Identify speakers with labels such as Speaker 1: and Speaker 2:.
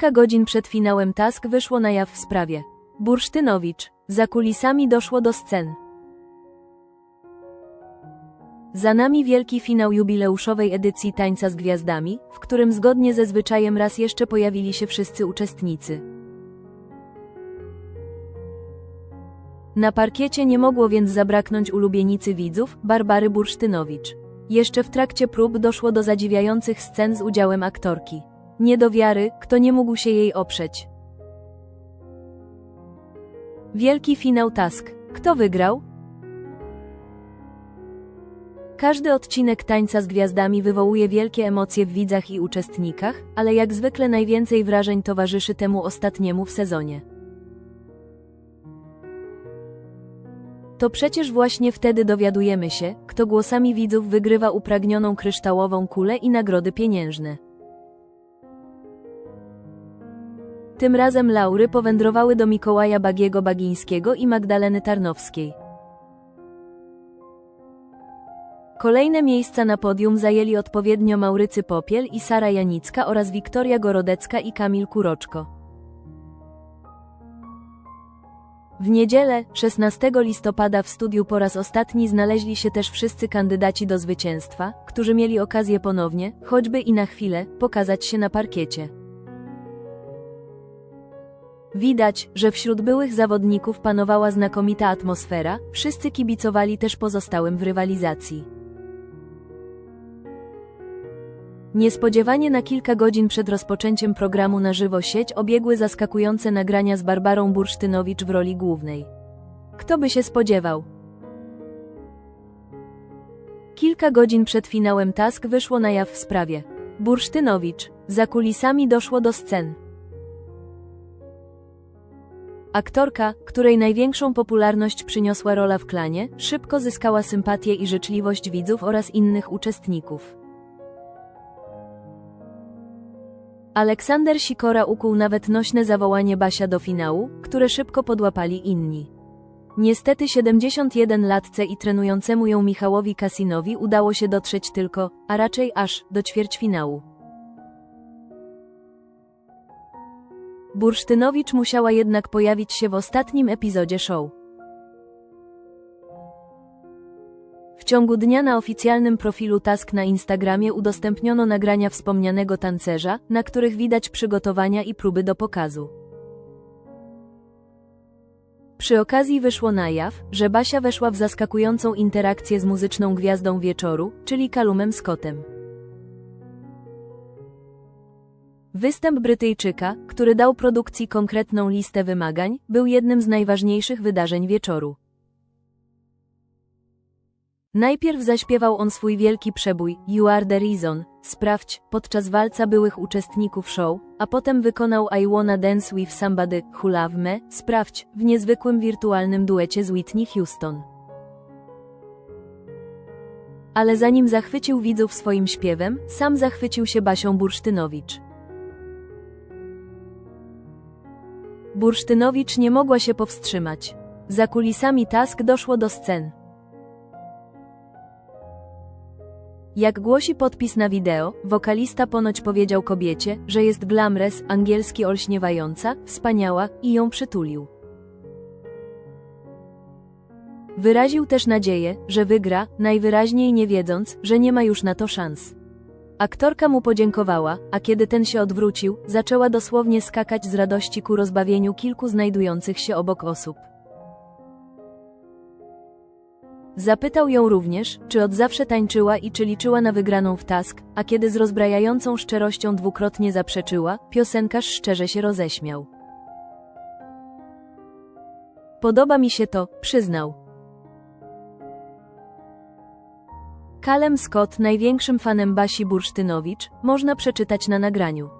Speaker 1: Kilka godzin przed finałem Task wyszło na jaw w sprawie. Bursztynowicz. Za kulisami doszło do scen. Za nami wielki finał jubileuszowej edycji Tańca z Gwiazdami, w którym zgodnie ze zwyczajem raz jeszcze pojawili się wszyscy uczestnicy. Na parkiecie nie mogło więc zabraknąć ulubienicy widzów, Barbary Bursztynowicz. Jeszcze w trakcie prób doszło do zadziwiających scen z udziałem aktorki. Nie do wiary, kto nie mógł się jej oprzeć. Wielki finał Task. Kto wygrał? Każdy odcinek Tańca z Gwiazdami wywołuje wielkie emocje w widzach i uczestnikach, ale jak zwykle najwięcej wrażeń towarzyszy temu ostatniemu w sezonie. To przecież właśnie wtedy dowiadujemy się, kto głosami widzów wygrywa upragnioną kryształową kulę i nagrody pieniężne. Tym razem laury powędrowały do Mikołaja Bagiego Bagińskiego i Magdaleny Tarnowskiej. Kolejne miejsca na podium zajęli odpowiednio Maurycy Popiel i Sara Janicka oraz Wiktoria Gorodecka i Kamil Kuroczko. W niedzielę, 16 listopada w studiu po raz ostatni znaleźli się też wszyscy kandydaci do zwycięstwa, którzy mieli okazję ponownie, choćby i na chwilę, pokazać się na parkiecie. Widać, że wśród byłych zawodników panowała znakomita atmosfera, wszyscy kibicowali też pozostałym w rywalizacji. Niespodziewanie na kilka godzin przed rozpoczęciem programu na żywo sieć obiegły zaskakujące nagrania z Barbarą Bursztynowicz w roli głównej. Kto by się spodziewał? Kilka godzin przed finałem Task wyszło na jaw w sprawie. Bursztynowicz. Za kulisami doszło do scen. Aktorka, której największą popularność przyniosła rola w klanie, szybko zyskała sympatię i życzliwość widzów oraz innych uczestników. Aleksander Sikora ukuł nawet nośne zawołanie Basia do finału, które szybko podłapali inni. Niestety 71-latce i trenującemu ją Michałowi Kasinowi udało się dotrzeć tylko, a raczej aż, do ćwierćfinału. Bursztynowicz musiała jednak pojawić się w ostatnim epizodzie show. W ciągu dnia na oficjalnym profilu Task na Instagramie udostępniono nagrania wspomnianego tancerza, na których widać przygotowania i próby do pokazu. Przy okazji wyszło na jaw, że Basia weszła w zaskakującą interakcję z muzyczną gwiazdą wieczoru, czyli Kalumem Scottem. Występ Brytyjczyka, który dał produkcji konkretną listę wymagań, był jednym z najważniejszych wydarzeń wieczoru. Najpierw zaśpiewał on swój wielki przebój You Are The Reason, sprawdź, podczas walca byłych uczestników show, a potem wykonał I Wanna Dance With Somebody, Who Love Me, sprawdź, w niezwykłym wirtualnym duecie z Whitney Houston. Ale zanim zachwycił widzów swoim śpiewem, sam zachwycił się Basią Bursztynowicz. Bursztynowicz nie mogła się powstrzymać. Za kulisami Task doszło do scen. Jak głosi podpis na wideo, wokalista ponoć powiedział kobiecie, że jest glamres, angielski olśniewająca, wspaniała i ją przytulił. Wyraził też nadzieję, że wygra, najwyraźniej nie wiedząc, że nie ma już na to szans. Aktorka mu podziękowała, a kiedy ten się odwrócił, zaczęła dosłownie skakać z radości ku rozbawieniu kilku znajdujących się obok osób. Zapytał ją również, czy od zawsze tańczyła i czy liczyła na wygraną w task, a kiedy z rozbrajającą szczerością dwukrotnie zaprzeczyła, piosenkarz szczerze się roześmiał. Podoba mi się to, przyznał. Kalem Scott, największym fanem Basi Bursztynowicz, można przeczytać na nagraniu.